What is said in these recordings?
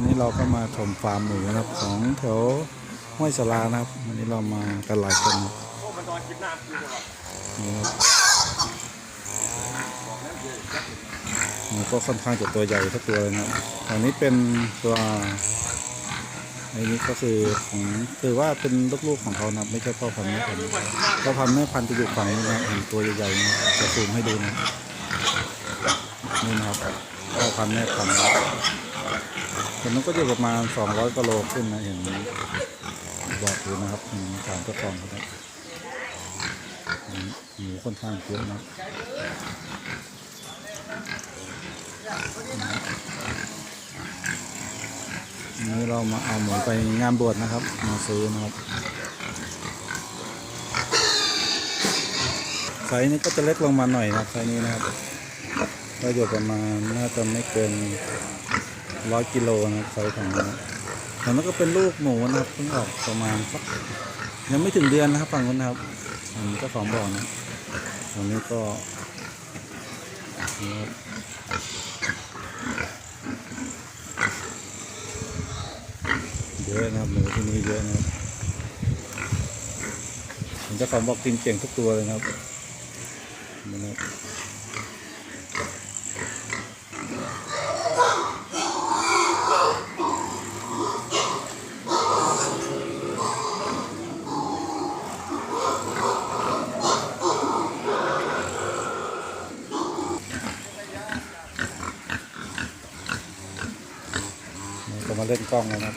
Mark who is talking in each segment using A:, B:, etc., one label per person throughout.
A: วันนี้เราก็มาชมฟาร์มหมูนะครับของแถวห้วยสลานะครับวันนี้เรามากันหลายคนครับนี่ครับหมูก็ค่อนข้างจะตัวใหญ่ทุกตัวเลยนะอันนี้เป็นตัวอันนี้ก็คือของคือว่าเป็นลูกๆของเขานะไม่ใช่พ่อพันธุ์แม่พันธุ์พ่อพันธุ์แม่พันธุ์จะอยู่ฝั่งนี้นะเห็นตัวใหญ่ๆนะจะซูมให้ดูนะนี่นะครับพ่อพันธุ์แม่พันธุ์ ผมนั้นก็จะประมาณ 200กิโลขึ้นนะเห็นบอกอยู่นะครับสามเจ้าของครับหมูค่อนข้างเยอะนะนี้เรามาเอาหมูไปงานบวชนะครับ มาซื้อนะครับไซส์นี้ก็จะเล็กลงมาหน่อยนะไซส์นี้นะครับก็อยู่ประมาณน่าจะไม่เกิน ร้อยกิโลนะครับไซส์ของมันแต่มันก็เป็นลูกหมูนะครับเพิ่งออกประมาณสักยังไม่ถึงเดือนนะครับฝั่งนู้นนะครับอันนี้ก็ของบ่อนะตรงนี้ก็เยอะนะครับหมูที่นี่เยอะนะครับผมจะของบอกกินเก่งทุกตัวเลยนะครับนะครับ จะมาเล่นกล้องแล้วนะครับ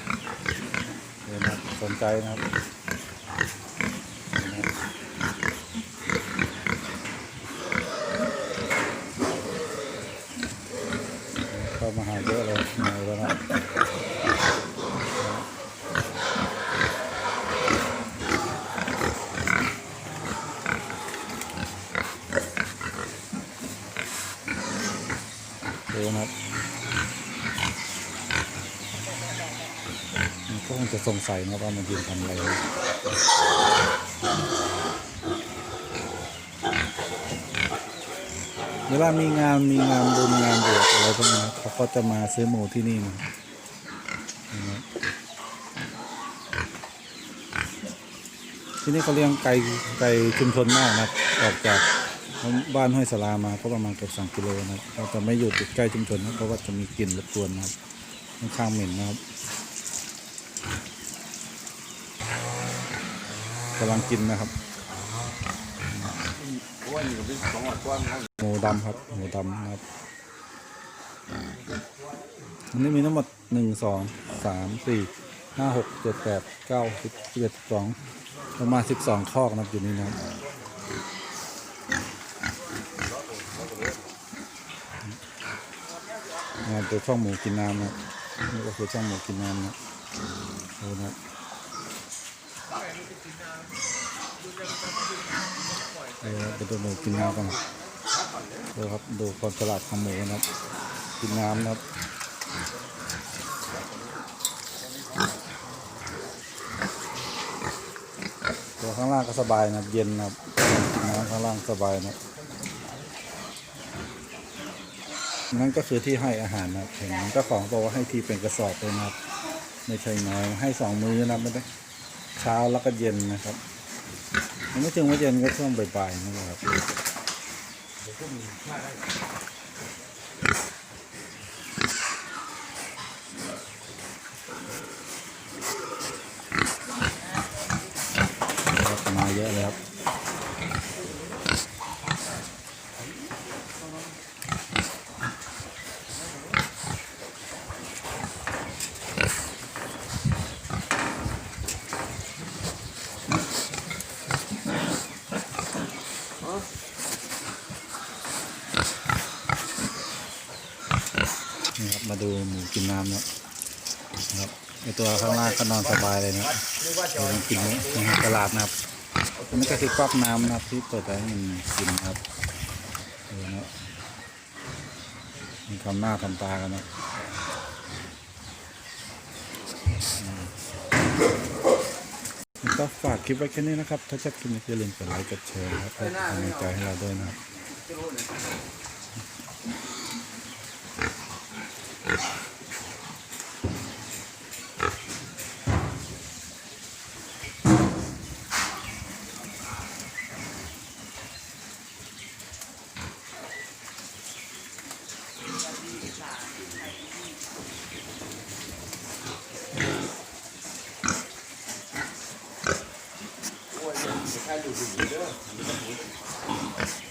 A: เดี๋ยวนะสนใจนะครับเข้ามาหาเยอะเลยมาแล้วนะดูนะครับ มัน ก็คงจะสงสัยนะว่ามันยืนทำอะไรเวลามีงานมีงานบุญงานบวชอะไรพวกนี้เขาก็จะมาซื้อหมูที่นี่นะที่นี่เขาเลี้ยงไก่ไก่ชุมชนมากนะออกจากบ้านห้วยสลามาก็ประมาณเกือบสองกิโลนะครับเราจะไม่อยู่ติดใกล้ชุมชนนะเพราะว่าจะมีกลิ่นรบกวนนะครับค่อนข้างเหม็นนะครับ กำลังกินนะครับหมูดำครับหมูดำนะครับอันนี้มีทั้งหมดหนึ่งสองสามสี่ห้าหกเจ็ดแปดเก้าสิบเอ็ดสองประมาณสิบสองคอกนะครับอยู่นี่นะครับงานตัวช่องหมูกินน้ำนะนี่ก็คือช่องหมูกินน้ำนะดูนะ เดี๋ยวไปดูหมูกินน้ำกันดูครับดูความฉลาดของหมูนะครับ กินน้ำนะครับตัวข้างล่างก็สบายนะครับ เย็นนะครับกินน้ำข้างล่างสบายนะครับนั่นก็คือที่ให้อาหารนะครับเห็นเจ้าของบอกว่าให้ทีเป็นกระสอบเลยนะครับ ไม่ใช่น้อยให้สองมือนะไม่ได้ เช้าแล้วก็เย็นนะครับไม่ถึงว่าเย็นก็ช่วงบ่ายๆนะครับมาเยอะเลยครับ นี่ครับมาดูหมูกินน้ำนะนะครับไอตัวข้างล่างก็นอนสบายเลยนะเดี๋ยวมันกินนี้นะครับตลาดนะครับนี่ก็คือก๊อกน้ำนะครับที่เปิดไว้ให้มันกินนะครับดูนะมันทำหน้าทำตากันนะก็ฝากคลิปไว้แค่นี้นะครับ ถ้าชอบคลิปนี้อย่าลืมกดไลค์กดแชร์นะครับเพื่อเป็นกำลังใจให้เราด้วยนะครับ
B: ถ้าอยู่ดีเด้อ